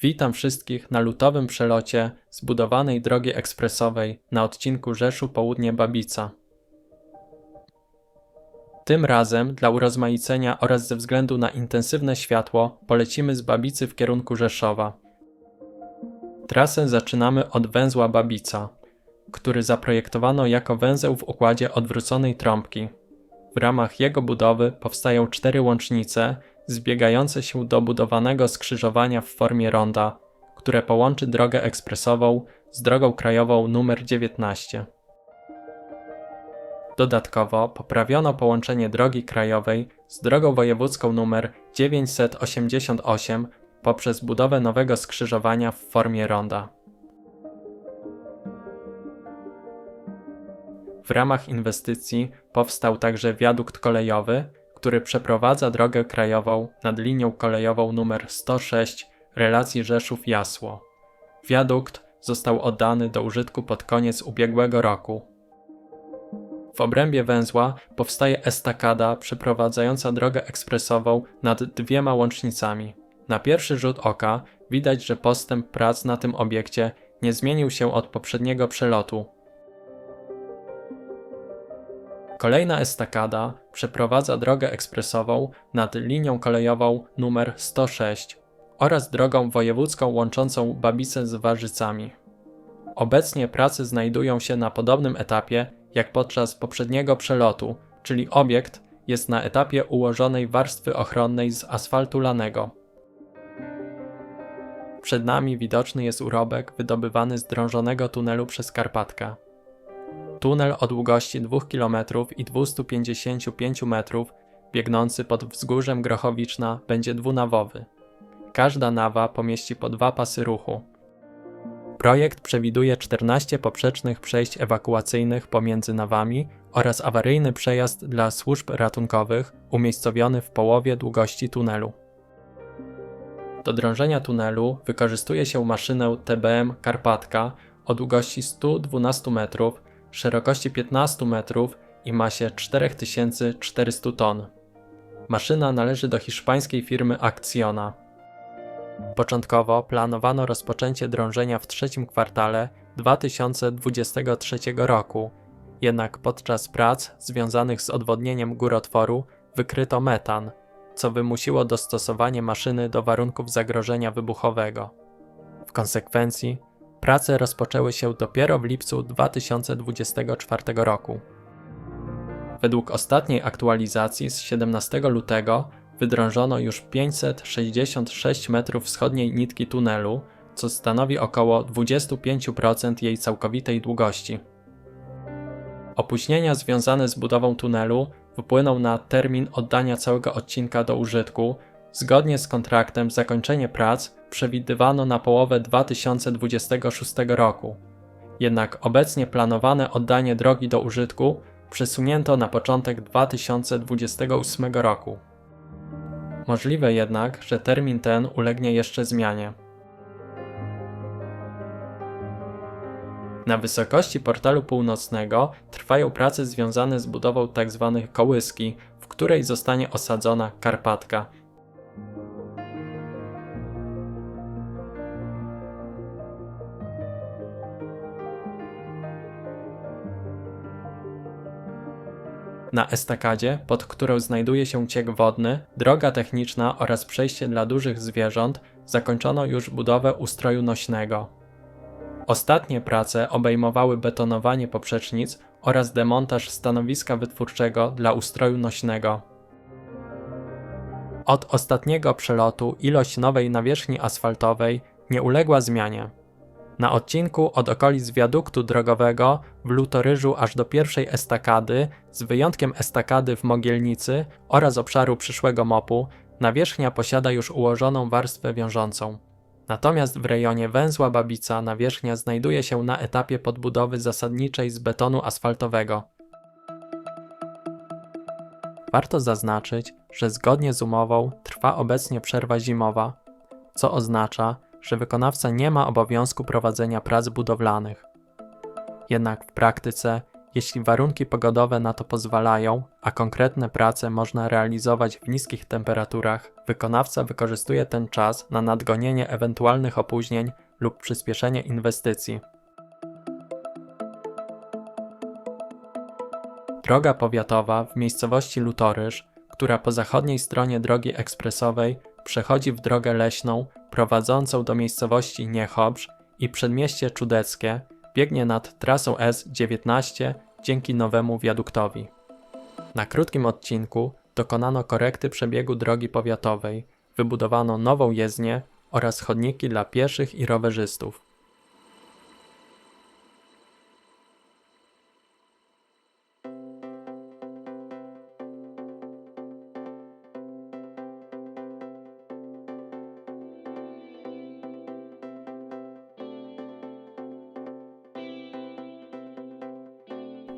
Witam wszystkich na lutowym przelocie zbudowanej drogi ekspresowej na odcinku Rzeszu Południe Babica. Tym razem dla urozmaicenia oraz ze względu na intensywne światło polecimy z Babicy w kierunku Rzeszowa. Trasę zaczynamy od węzła Babica, który zaprojektowano jako węzeł w układzie odwróconej trąbki. W ramach jego budowy powstają cztery łącznice zbiegające się do budowanego skrzyżowania w formie ronda, które połączy drogę ekspresową z drogą krajową nr 19. Dodatkowo poprawiono połączenie drogi krajowej z drogą wojewódzką nr 988 poprzez budowę nowego skrzyżowania w formie ronda. W ramach inwestycji powstał także wiadukt kolejowy, który przeprowadza drogę krajową nad linią kolejową nr 106 relacji Rzeszów-Jasło. Wiadukt został oddany do użytku pod koniec ubiegłego roku. W obrębie węzła powstaje estakada przeprowadzająca drogę ekspresową nad dwiema łącznicami. Na pierwszy rzut oka widać, że postęp prac na tym obiekcie nie zmienił się od poprzedniego przelotu, Kolejna estakada przeprowadza drogę ekspresową nad linią kolejową numer 106 oraz drogą wojewódzką łączącą Babice z Warzycami. Obecnie prace znajdują się na podobnym etapie jak podczas poprzedniego przelotu, czyli obiekt jest na etapie ułożonej warstwy ochronnej z asfaltu lanego. Przed nami widoczny jest urobek wydobywany z drążonego tunelu przez Karpatka. Tunel o długości 2 km i 255 metrów, biegnący pod wzgórzem Grochowiczna, będzie dwunawowy. Każda nawa pomieści po dwa pasy ruchu. Projekt przewiduje 14 poprzecznych przejść ewakuacyjnych pomiędzy nawami oraz awaryjny przejazd dla służb ratunkowych umiejscowiony w połowie długości tunelu. Do drążenia tunelu wykorzystuje się maszynę TBM Karpatka o długości 112 metrów szerokości 15 metrów i masie 4400 ton. Maszyna należy do hiszpańskiej firmy Acciona. Początkowo planowano rozpoczęcie drążenia w trzecim kwartale 2023 roku, jednak podczas prac związanych z odwodnieniem górotworu wykryto metan, co wymusiło dostosowanie maszyny do warunków zagrożenia wybuchowego. W konsekwencji Prace rozpoczęły się dopiero w lipcu 2024 roku. Według ostatniej aktualizacji z 17 lutego wydrążono już 566 metrów wschodniej nitki tunelu, co stanowi około 25% jej całkowitej długości. Opóźnienia związane z budową tunelu wpłyną na termin oddania całego odcinka do użytku, Zgodnie z kontraktem zakończenie prac przewidywano na połowę 2026 roku. Jednak obecnie planowane oddanie drogi do użytku przesunięto na początek 2028 roku. Możliwe jednak, że termin ten ulegnie jeszcze zmianie. Na wysokości portalu północnego trwają prace związane z budową tzw. Tak kołyski, w której zostanie osadzona Karpatka, Na estakadzie, pod którą znajduje się ciek wodny, droga techniczna oraz przejście dla dużych zwierząt, zakończono już budowę ustroju nośnego. Ostatnie prace obejmowały betonowanie poprzecznic oraz demontaż stanowiska wytwórczego dla ustroju nośnego. Od ostatniego przelotu ilość nowej nawierzchni asfaltowej nie uległa zmianie. Na odcinku od okolic wiaduktu drogowego w Lutoryżu aż do pierwszej estakady, z wyjątkiem estakady w Mogielnicy oraz obszaru przyszłego mopu, nawierzchnia posiada już ułożoną warstwę wiążącą. Natomiast w rejonie węzła Babica nawierzchnia znajduje się na etapie podbudowy zasadniczej z betonu asfaltowego. Warto zaznaczyć, że zgodnie z umową trwa obecnie przerwa zimowa, co oznacza, że wykonawca nie ma obowiązku prowadzenia prac budowlanych. Jednak w praktyce Jeśli warunki pogodowe na to pozwalają, a konkretne prace można realizować w niskich temperaturach, wykonawca wykorzystuje ten czas na nadgonienie ewentualnych opóźnień lub przyspieszenie inwestycji. Droga powiatowa w miejscowości Lutoryż, która po zachodniej stronie drogi ekspresowej przechodzi w drogę leśną prowadzącą do miejscowości Niechobrz i przedmieście Czudeckie, biegnie nad trasą S19 dzięki nowemu wiaduktowi. Na krótkim odcinku dokonano korekty przebiegu drogi powiatowej, wybudowano nową jezdnię oraz chodniki dla pieszych i rowerzystów.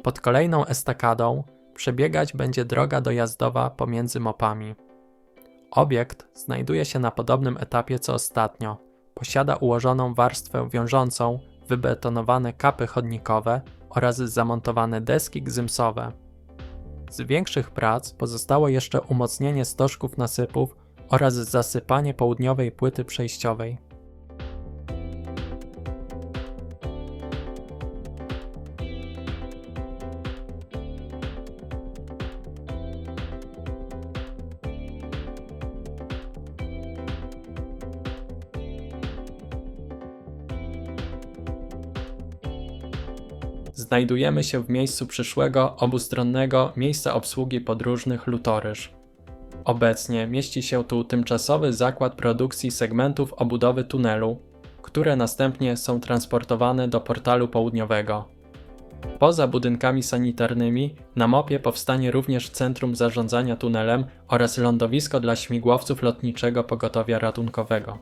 Pod kolejną estakadą przebiegać będzie droga dojazdowa pomiędzy mopami. Obiekt znajduje się na podobnym etapie co ostatnio. Posiada ułożoną warstwę wiążącą, wybetonowane kapy chodnikowe oraz zamontowane deski gzymsowe. Z większych prac pozostało jeszcze umocnienie stożków nasypów oraz zasypanie południowej płyty przejściowej. Znajdujemy się w miejscu przyszłego obustronnego miejsca obsługi podróżnych Lutoryż. Obecnie mieści się tu tymczasowy zakład produkcji segmentów obudowy tunelu, które następnie są transportowane do portalu południowego. Poza budynkami sanitarnymi na mopie powstanie również centrum zarządzania tunelem oraz lądowisko dla śmigłowców lotniczego pogotowia ratunkowego.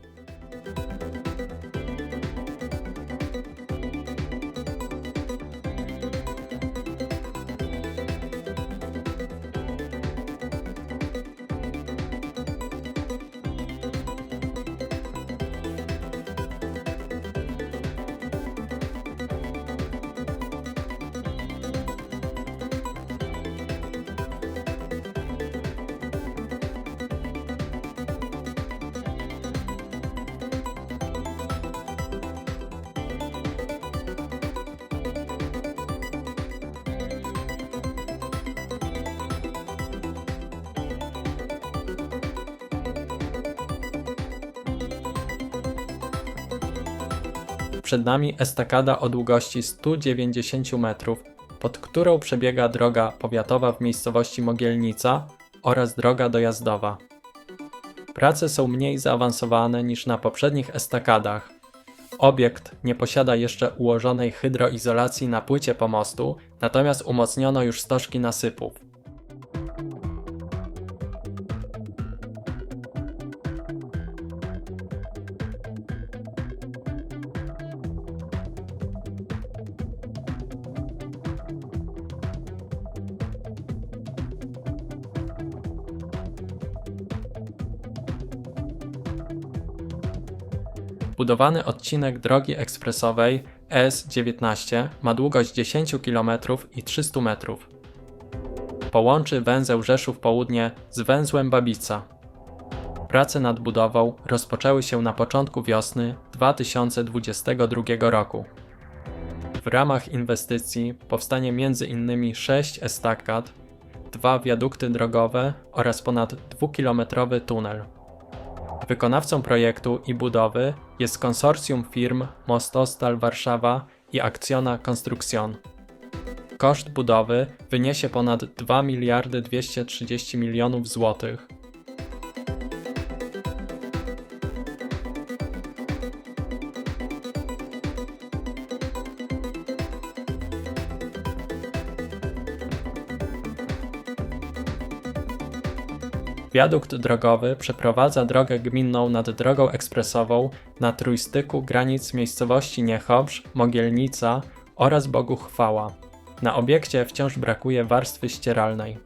Przed nami estakada o długości 190 metrów, pod którą przebiega droga powiatowa w miejscowości Mogielnica oraz droga dojazdowa. Prace są mniej zaawansowane niż na poprzednich estakadach. Obiekt nie posiada jeszcze ułożonej hydroizolacji na płycie pomostu, natomiast umocniono już stożki nasypów. Budowany odcinek drogi ekspresowej S19 ma długość 10 km i 300 metrów. Połączy węzeł Rzeszów Południe z węzłem Babica. Prace nad budową rozpoczęły się na początku wiosny 2022 roku. W ramach inwestycji powstanie m.in. 6 estakad, dwa wiadukty drogowe oraz ponad 2-kilometrowy tunel. Wykonawcą projektu i budowy jest konsorcjum firm Mostostal Warszawa i Akcjona Construction. Koszt budowy wyniesie ponad 2 miliardy 230 milionów złotych. Wiadukt drogowy przeprowadza drogę gminną nad drogą ekspresową na trójstyku granic miejscowości Niechobrz, Mogielnica oraz Boguchwała. Na obiekcie wciąż brakuje warstwy ścieralnej.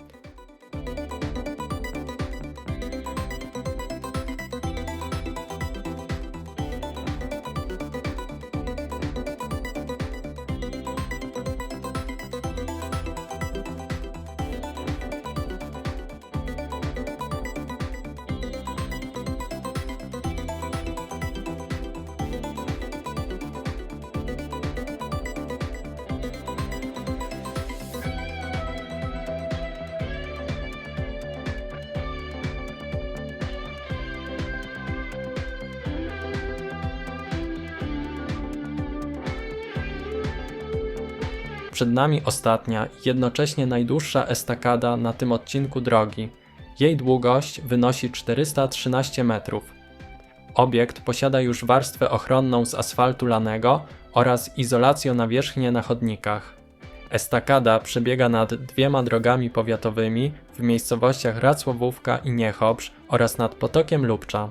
Przed nami ostatnia jednocześnie najdłuższa estakada na tym odcinku drogi. Jej długość wynosi 413 metrów. Obiekt posiada już warstwę ochronną z asfaltu lanego oraz izolację nawierzchnię na chodnikach. Estakada przebiega nad dwiema drogami powiatowymi w miejscowościach Racławówka i Niechobrzz oraz nad potokiem Lubcza.